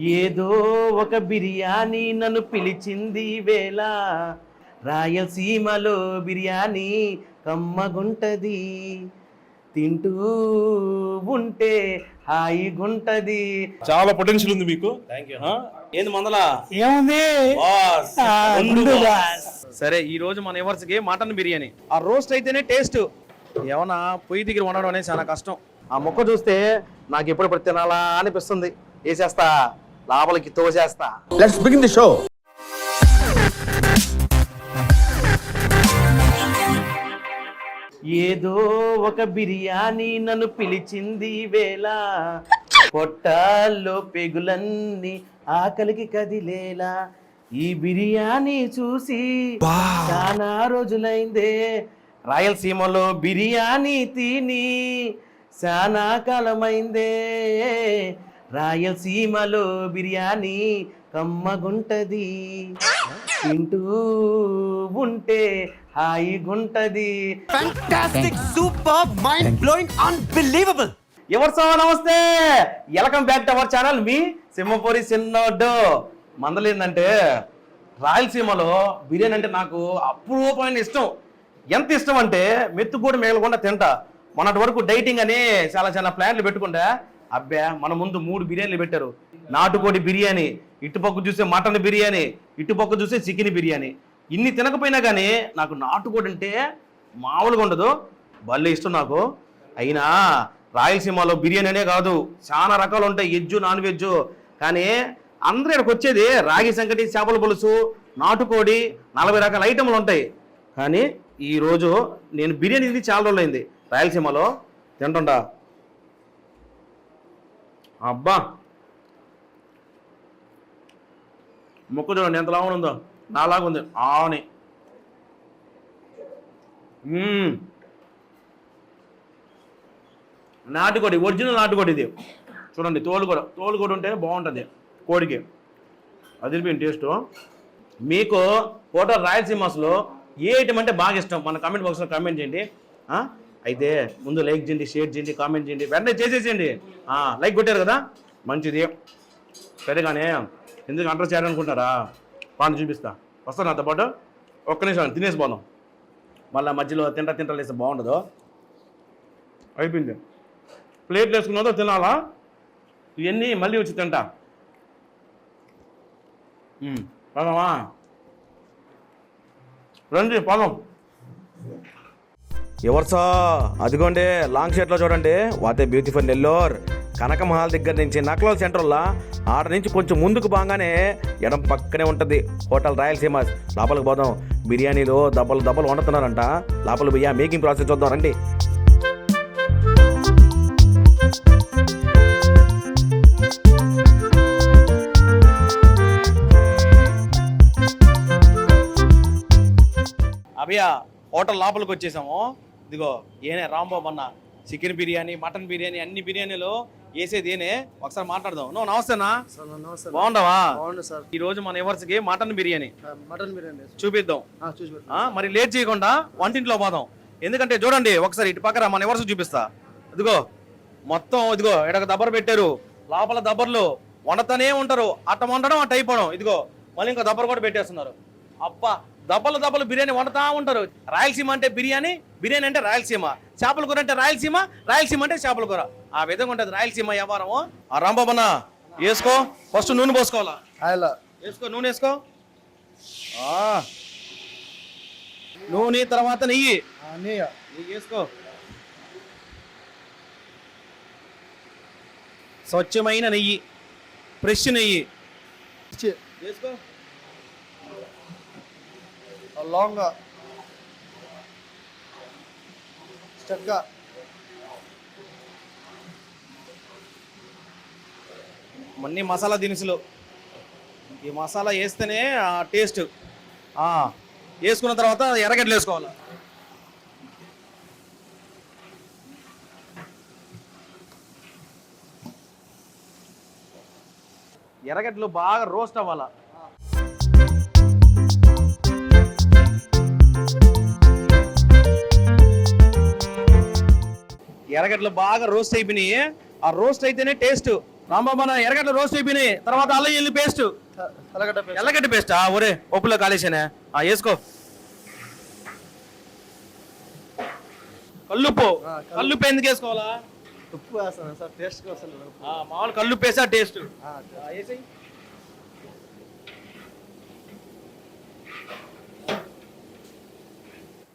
ఏదో ఒక బిర్యానీ నన్ను పిలిచింది వేళ. రాయలసీమలో బిర్యానీ కమ్మగుంటది. తింటూ ఉంటే హాయిగుంటది. చాలా పొటెన్షియల్ ఉంది మీకు? ఏంది మందల? ఏముంది. సరే ఈ రోజు మన ఎవర్స్కి మటన్ బిర్యానీ. ఆ రోస్ట్ అయితేనే టేస్ట్. ఏమన్నా పొయ్యి దగ్గర వండడం అనేది చాలా కష్టం. ఆ మొక్క చూస్తే నాకు ఎప్పుడు పడి తినాలా అనిపిస్తుంది. వేసేస్తా. లోపలికి తోసేస్తా. Let's begin the show. ఏదో ఒక బిర్యానీ నన్ను పిలిచింది వేళ. పొట్టాల్లో పెగులన్నీ ఆకలికి కదిలేలా. ఈ బిర్యానీ చూసి చాలా రోజులైందే. రాయలసీమలో బిర్యానీ తిని చాలా కాలమైందే. రాయలసీమలో బిర్యానీ కమ్మగుంటది. తింటూ ఉంటే హాయిగుంటది. Fantastic, superb, mind blowing, unbelievable. ఎవరు so namaste. Welcome back to our channel. మీ సింహపురి సిన్నోడ్డు. మందలేందంటే రాయలసీమలో బిర్యానీ అంటే నాకు అపూర్వమైన ఇష్టం. ఎంత ఇష్టం అంటే మెత్తుకూడ మిగలకుండా తింటా. మొన్నటి వరకు డైటింగ్ అని చాలా చాలా ప్లాన్లు పెట్టుకుంటా. అబ్బా మన ముందు మూడు బిర్యానీలు పెట్టారు. నాటుకోడి బిర్యానీ ఇటుపక్క చూసే మటన్ బిర్యానీ ఇటుపక్క చూసే చికెన్ బిర్యానీ. ఇన్ని తినకపోయినా కానీ నాకు నాటుకోడి అంటే మామూలుగా ఉండదు. భలే ఇష్టం నాకు. అయినా రాయలసీమలో బిర్యానీ అనే కాదు. చాలా రకాలు ఉంటాయి. వెజ్ నాన్ వెజ్ కానీ అందరూ ఇక్కడికి వచ్చేది రాగి సంకటి చేపల పులుసు నాటుకోడి నలభై రకాల ఐటెంలు ఉంటాయి. కానీ ఈరోజు నేను బిర్యానీ తిని చాలా రోజులైంది. రాయలసీమలో తింటుండా? అబ్బా! ముక్క చూడండి ఎంత లాగా ఉందో. నాలాగా ఉంది. ఆని నాటుకోడి ఒరిజినల్ నాటుకోడి ఇది. చూడండి తోలు కూడా. తోలు కూడా ఉంటే బాగుంటుంది కోడికి. అదిరిపోయింది టేస్ట్. మీకు హోటల్ రాయలసీమస్లో ఏ ఐటమ్ అంటే బాగా ఇష్టం? మన కమెంట్ బాక్స్లో కమెంట్ చేయండి. అయితే ముందు లైక్ చేయండి షేర్ చేయండి కామెంట్ చేయండి వెంటనే చేసేసేయండి. లైక్ కొట్టారు కదా? మంచిది. సరేగానే ఎందుకు అంటర్ చేయాలనుకుంటారా పాను చూపిస్తా. వస్తాను నాతో పాటు. ఒక్క నిమిషం తినేసి పోదాం. మళ్ళీ మధ్యలో తింటా తింటా లేస్తే బాగుండదు. అయిపోయింది. ప్లేట్లు వేసుకున్నదో తినాలా? ఇవన్నీ మళ్ళీ వచ్చి తింటా. పదమా? రండి పదం. ఎవర్సా అదిగోండి లాంగ్ షర్ట్లో చూడండి. వాతే బ్యూటిఫుల్ నెల్లూర్. కనక మహల్ దగ్గర నుంచి నక్లోల్ సెంటర్లో ఆడ నుంచి కొంచెం ముందుకు బాగానే ఎడం పక్కనే ఉంటుంది హోటల్ రాయలసీమ లోపలికి పోదాం. బిర్యానీలు దబ్బలు దబ్బలు వండుతున్నారంట. లోపల బియ్య మేకింగ్ ప్రాసెస్ చూద్దాం రండి. అభియా హోటల్ లోపలికి వచ్చేసాము. ఇదిగో ఏనే రాంబాబు అన్న చికెన్ బిర్యానీ మటన్ బిర్యానీ అన్ని బిర్యానీలు వేసేది ఏనే? ఒకసారి మాట్లాడదాం. నువ్వు నమస్తేనా బాగుండవా సార్ ఈ రోజు మన ఎవరికి కి మటన్ బిర్యానీ. మటన్ బిర్యానీ చూపిద్దాం. మరి లేట్ చేయకుండా వంటింట్లో పోదాం. ఎందుకంటే చూడండి ఒకసారి ఇటు పక్కన మన ఎవరు చూపిస్తా. ఇదిగో మొత్తం ఇదిగో ఇక్కడ దబ్బరు పెట్టారు. లోపల దబ్బర్లు వండతానే ఉంటారు. అట్ట వండడం అట్ట అయిపోవడం. ఇదిగో మళ్ళీ ఇంకో దబ్బరు కూడా పెట్టేస్తున్నారు. అబ్బా దబ్బలు దబ్బలు బిర్యానీ వండుతా ఉంటారు. రాయలసీమ అంటే బిర్యానీ బిర్యానీ అంటే రాయలసీమ. చేపల కూర అంటే రాయలసీమ రాయలసీమ అంటే చేపల కూర. ఆ విధంగా ఉంటుంది రాయలసీమ వ్యవహారం ఆ రాంబాబన్న వేసుకో. ఫస్ట్ నూనె పోసుకోవాలా? వేసుకో నూనె వేసుకో. నూనె తర్వాత నెయ్యి. నెయ్యి. వేసుకో. స్వచ్ఛమైన నెయ్యి. ఫ్రెష్ నెయ్యి. వేసుకో. లాంగ్ స్టెప్గా అన్ని మసాలా దినుసులు. ఈ మసాలా వేస్తేనే ఆ టేస్ట్ వేసుకున్న తర్వాత ఎర్రగడ్డలు వేసుకోవాలి. ఎర్రగడ్డలు బాగా రోస్ట్ అవ్వాలా? ఎర్రగడ్డలు బాగా రోస్ట్ అయిపోయినాయి. ఆ రోస్ట్ అయితేనే టేస్ట్. రాంబాబు మన ఎర్రగడ్డ రోస్ట్ అయిపోయినాయి. తర్వాత అల్లం ఎల్లి పేస్ట్. ఎల్లగడ్డ పేస్ట్. ఆ ఒరే పప్పులో కాలేసానే ఆ వేసుకో. కల్లుప్పు. కల్లుప్పు. ఎందుకు వేసుకోవాలా? ఉప్పు వేస్తాను సార్ టేస్ట్ కోసం మామూలు కల్లుప్పు వేసా టేస్ట్. ఆ,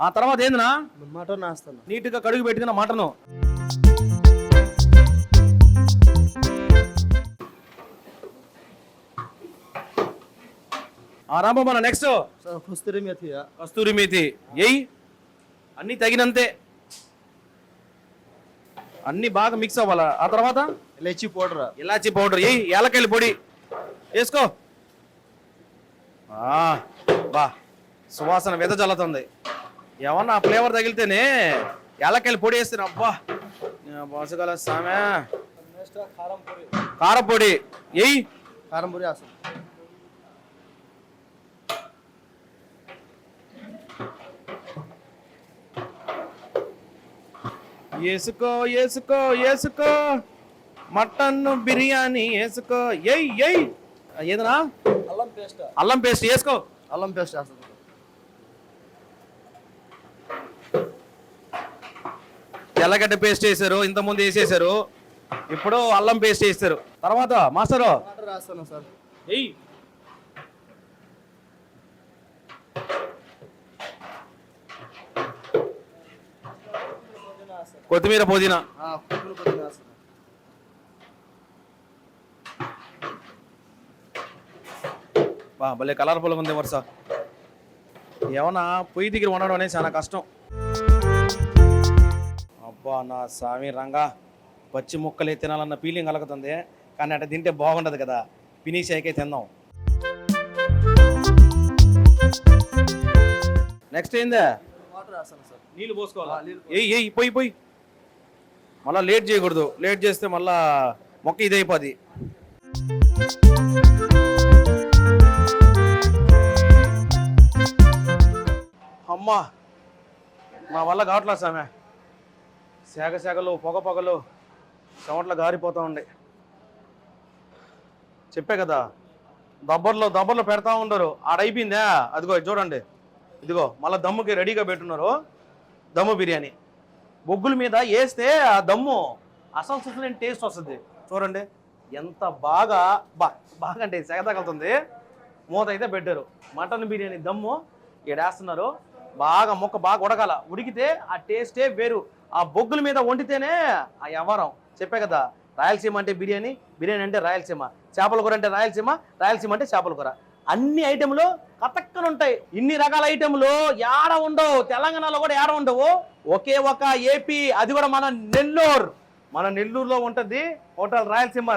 ఆ తర్వాత ఏందినా? మటన్ వేస్తాను నీట్గా కడుగు పెట్టుకున్న మటను. ఆ రాంబాబు మన నెక్స్ట్ కస్తూరి మెథి కస్తూరి మేతి ఎయ్ అన్నీ తగినంతే. అన్నీ బాగా మిక్స్ అవ్వాలా? ఆ తర్వాత? ఇలాచి పౌడర్. ఇలాచి పౌడర్. ఎయ్ ఏలకాయల పొడి. వేసుకో. ఆ, బా సువాసన వెదజల్లుతుంది. ఏమన్నా ఫ్లేవర్ తగిలితేనే ఏలకాయల పొడి వేస్తే అబ్బా. బాసగల సామె. నెక్స్ట్ కారం పొడి. కారపొడి ఎయ్ కారం పొడి వేస్తాను వేసుకో వేసుకో వేసుకో మటన్ బిర్యానీ వేసుకో ఎయ్ ఎయ్ ఏదనా అల్లం పేస్ట్. అల్లం పేస్ట్ వేసుకో అల్లం పేస్ట్ వేస్తాను తెల్లగడ్డ పేస్ట్ వేసారు ఇంతకుముందు వేసేసారు. ఇప్పుడు అల్లం పేస్ట్ వేస్తారు. తర్వాత మాస్టరు. సార్. కొత్తిమీర పుదీనా. ఆ, కొత్తిమీర పుదీనా వేస్తాను బా భలే కలర్ఫుల్గా ఉంది వరుస ఏమన్నా పొయ్యి దగ్గర ఉండడం అనేది చాలా కష్టం. అబ్బా నా స్వామి రంగా. పచ్చి ముక్కలే తినాలన్న ఫీలింగ్ కలుగుతుంది. కానీ అట్లా తింటే బాగుండదు కదా. ఫినిష్ అయ్యాకే తిందాం. నెక్స్ట్ ఏందే? నీళ్ళు పోసుకోవాలా? ఏయ్ పోయి పోయి. మళ్ళా లేట్ చేయకూడదు. లేట్ చేస్తే మళ్ళా మొక్క ఇదైపోద్ది అమ్మా మా వల్ల కావట్లేదు సామె శాఖ శాఖలు పొగ పొగలు చెమట్లు గారిపోతూ ఉండే. చెప్పే కదా దబ్బర్లో దబ్బర్లో పెడతా ఉండరు. ఆడైపోయిందా? అదిగో చూడండి. ఇదిగో మళ్ళీ దమ్ముకి రెడీగా పెట్టున్నారు. దమ్ము బిర్యానీ. బొగ్గుల మీద వేస్తే ఆ దమ్ము అసలు సుసలేని టేస్ట్ వస్తుంది. చూడండి. ఎంత బాగా బా బాగా అంటే సెగ తగులుతుంది మూత అయితే పెట్టారు. మటన్ బిర్యానీ దమ్ము వేస్తున్నారు. బాగా ముక్క బాగా ఉడకాల ఉడికితే ఆ టేస్టే వేరు. ఆ బొగ్గుల మీద వండితేనే ఆ వ్యవహారం చెప్పే కదా రాయలసీమ అంటే బిర్యానీ బిర్యానీ అంటే రాయలసీమ. చేపల కూర అంటే రాయలసీమ రాయలసీమ అంటే చేపల కూర. అన్ని ఐటెంలు కతక్కన ఉంటాయి ఇన్ని రకాల ఐటెంలు ఏడ ఉండవు. తెలంగాణలో కూడా ఏడ ఉండవు. ఒకే ఒక ఏపీ అది కూడా మన నెల్లూరు. మన నెల్లూరులో ఉంటుంది హోటల్ రాయలసీమ.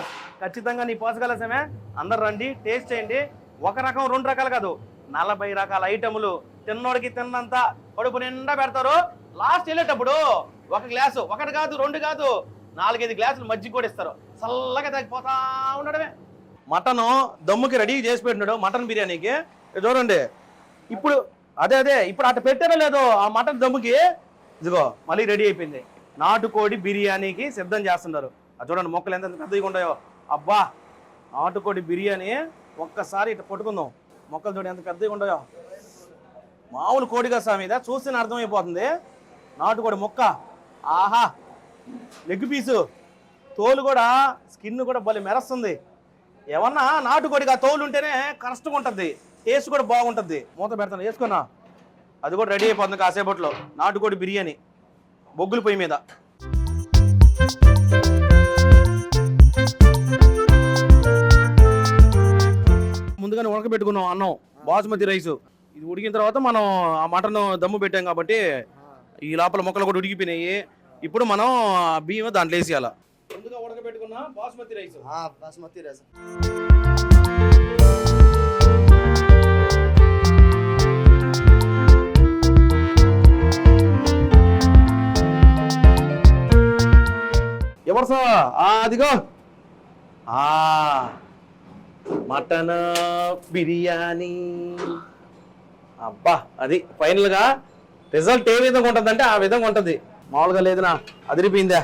ఖచ్చితంగా నీ పోసగలసమే. అందరు రండి టేస్ట్ చేయండి. ఒక రకం రెండు రకాలు కాదు. నలభై రకాల ఐటెంలు తిన్నోడికి తిన్నంత కడుపు నిండా పెడతారు. లాస్ట్ వెళ్ళేటప్పుడు ఒక గ్లాసు ఒకటి కాదు రెండు కాదు నాలుగైదు గ్లాసులు మజ్జిగ కూడా ఇస్తారు. చల్లగా తగ్గిపోతా ఉండడమే. మటన్ దమ్ముకి రెడీ చేసి పెట్టినాడు మటన్ బిర్యానీకి. చూడండి. ఇప్పుడు అదే అదే ఇప్పుడు అట్ట పెట్టారో లేదో ఆ మటన్ దమ్ముకి ఇదిగో మళ్ళీ రెడీ అయిపోయింది. నాటుకోడి బిర్యానీకి సిద్ధం చేస్తున్నారు. చూడండి మొక్కలు ఎంత పెద్దగా ఉంటాయో అబ్బా నాటుకోడి బిర్యానీ ఒక్కసారి ఇట్లా పట్టుకుందాం. మొక్కలు చూడండి ఎంత పెద్దగా ఉంటాయో మామూలు కోడిగా స్వామి చూస్తేనే అర్థమైపోతుంది. నాటుకోడి మొక్క. ఆహా! లెగ్ పీసు తోలు కూడా స్కిన్ కూడా భలే మెరస్తుంది. ఏమన్నా నాటుకోడిగా తోలు ఉంటేనే కష్టంగా ఉంటుంది. టేస్ట్ కూడా బాగుంటుంది. మూత పెడతాను వేసుకున్నా. అది కూడా రెడీ అయిపోతుంది కాసేపట్లో. నాటుకోడి బిర్యానీ. బొగ్గుల పొయ్యి మీద. ముందుగానే ఉడకబెట్టుకున్నాం అన్నం. బాసుమతి రైసు. ఇది ఉడికిన తర్వాత మనం ఆ మటన్ దమ్ము పెట్టాం కాబట్టి ఈ లోపల మొక్కలు కూడా ఉడికిపోయినాయి. ఇప్పుడు మనం బియ్యం దాంట్లో వేసేయాల. ముందుగా ఉడకబెట్టుకున్న బాస్మతి రైస్. బాస్మతి రైస్. ఎవరు సార్ ఆ, అదిగో. ఆ మటన్ బిర్యానీ. అబ్బా అది ఫైనల్గా రిజల్ట్ ఏ విధంగా ఉంటుందంటే ఆ విధంగా ఉంటుంది. మామూలుగా లేదునా? అదిరిపోయిందా?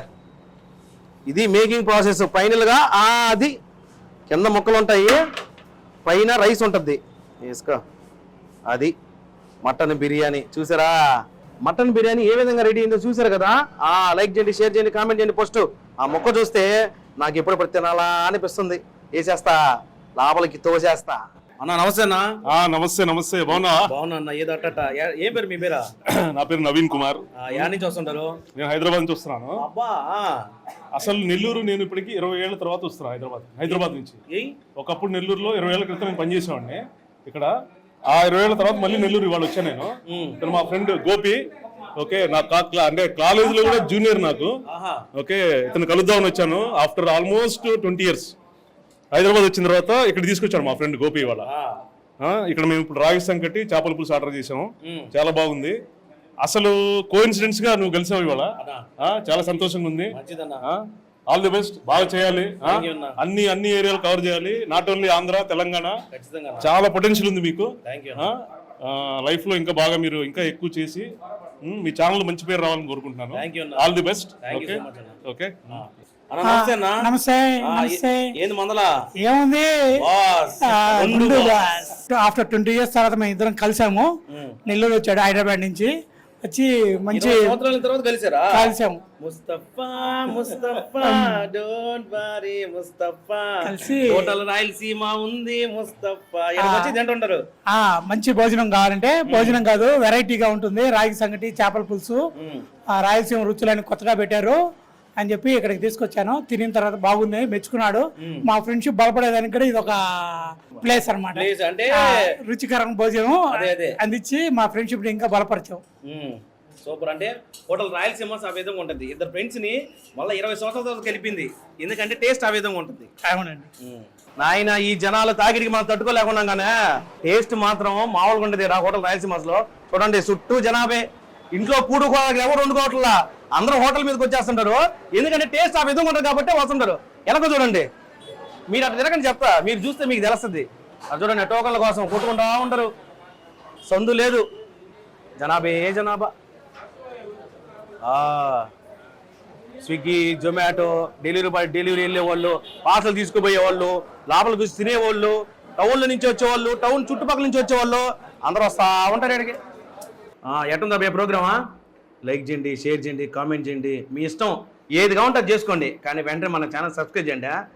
ఇది మేకింగ్ ప్రాసెస్ ఫైనల్గా ఆ, అది కింద ముక్కలు ఉంటాయి పైన రైస్ ఉంటుంది. వేసుకో అది మటన్ బిర్యానీ. చూసారా? మటన్ బిర్యానీ ఏ విధంగా రెడీ అయిందో చూసారు కదా? ఆ లైక్ చేయండి షేర్ చేయండి కామెంట్ చేయండి పోస్ట్ ఆ మొక్క చూస్తే నాకు ఎప్పుడు పడితే తినాలా అనిపిస్తుంది. వేసేస్తా. లోపలికి తోసేస్తా. అన్న నమస్తే అన్న. ఆ నమస్తే నమస్తే. బాగున్నా బాగున్నా అన్న ఏదో అట్టట. ఏ- పేరు మీ పేరా? నా పేరు నవీన్ కుమార్. యా నుంచి వస్తుంటారు? నేను హైదరాబాద్ నుంచి వస్తున్నాను. అబ్బా. అసలు నెల్లూరు నేను ఇప్పటికి ఇరవై ఏళ్ళ తర్వాత వస్తున్నాను హైదరాబాద్. హైదరాబాద్ నుంచి. ఒకప్పుడు నెల్లూరులో ఇరవై ఏళ్ళ క్రితం నేను పనిచేసేవాడిని. ఇక్కడ ఆ ఇరవై ఏళ్ళ తర్వాత మళ్ళీ నెల్లూరు ఇవాళ వచ్చాను నేను. ఇక్కడ మా ఫ్రెండ్ గోపి ఓకే నా అంటే కాలేజీలో కూడా జూనియర్ నాకు. ఓకే ఇతను కలుద్దామని వచ్చాను. After almost twenty years. Hyderabad వచ్చిన తర్వాత ఇక్కడ తీసుకొచ్చాను మా ఫ్రెండ్ గోపి. ఆ, ఇక్కడ మేము ఇప్పుడు రాగి సంకటి చేపల పులుసు ఆర్డర్ చేసాము. చాలా బాగుంది. అసలు కోఇన్సిడెంట్స్గా నువ్వు గెలిచావు ఇవాళ. చాలా సంతోషంగా ఉంది. ఆల్ ది బెస్ట్ బాగా చేయాలి. అన్నా. అన్ని ఏరియాలు కవర్ చేయాలి. Not only Andhra Telangana. చాలా పొటెన్షియల్ ఉంది మీకు. లైఫ్లో ఇంకా బాగా మీరు ఇంకా ఎక్కువ చేసి మ్, ఛానల్ మంచి పేరు రావాలని కోరుకుంటున్నాను. All the best okay. Okay namaste namaste ఏంది మందలా? ఏముంది. ఆఫ్టర్ ట్వంటీ ఇయర్స్ తర్వాత మేము ఇద్దరం కలిసాము. నెల్లూరు వచ్చాడు హైదరాబాద్ నుంచి. వచ్చి మంచి ఇరవై సంవత్సరాల తర్వాత కలిసారా? కలిసాము. Mustafa Mustafa don't worry Mustafa. కలిసి- హోటల్ రాయలసీమ ఉంది ముస్తఫా. ఆ. మంచి భోజనం కావాలంటే భోజనం కాదు వెరైటీగా ఉంటుంది. రాగి సంగటి చేపల పులుసు ఆ రాయలసీమ రుచులని కొత్తగా పెట్టారు. అని చెప్పి ఇక్కడికి తీసుకొచ్చాను. తినిన తర్వాత బాగుంది మెచ్చుకున్నాడు. మా ఫ్రెండ్షిప్ బలపడేదానికి కూడా ఇది ఒక ప్లేస్ అనమాట అంటే- రుచికరమైన భోజనం అదే, అదే. అందించి మా ఫ్రెండ్షిప్ ఇంకా బలపరిచాం. సూపర్. అంటే హోటల్ రాయలసీమ ఆ విధంగా ఉంటుంది. ఇద్దరు ఫ్రెండ్స్ని మళ్ళీ ఇరవై సంవత్సరాల తర్వాత కలిపింది. ఎందుకంటే టేస్ట్ ఆ విధంగా ఉంటుంది. అవునండి. నాయన ఈ జనాలు తాకిడికి మనం తట్టుకోలేకున్నాగానే టేస్ట్ మాత్రం మామూలుగా ఉండేది రా హోటల్ రాయలసీమలో. చూడండి చుట్టూ జనాభే. ఇంట్లో పూడు ఎవరు వండుకోవట్లా అందరూ హోటల్ మీదకి వచ్చేస్తుంటారు. ఎందుకంటే టేస్ట్ ఆ విధంగా ఉంటుంది కాబట్టి వస్తుంటారు. ఎలాగో చూడండి. మీరు అట్లా తిరగని చెప్తా మీరు చూస్తే మీకు తెలుస్తుంది. అది చూడండి టోకన్ల కోసం కొట్టుకుంటా ఉంటారు. సందు లేదు. జనాభే జనాభా? Swiggy Zomato delivery boy delivery వెళ్ళే వాళ్ళు పార్సల్ తీసుకుపోయేవాళ్ళు లోపల చూసి తినేవాళ్ళు టౌన్లో నుంచి వచ్చేవాళ్ళు టౌన్ చుట్టుపక్కల నుంచి వచ్చేవాళ్ళు అందరూ వస్తూ ఉంటారు ఇక్కడికి. ఎట్టుందా బే ప్రోగ్రామా? లైక్ చేయండి షేర్ చేయండి కామెంట్ చేయండి. మీ ఇష్టం. ఏది కావాలంటే అది చేసుకోండి. కానీ వెంటనే మన ఛానల్ సబ్స్క్రైబ్ చేయండి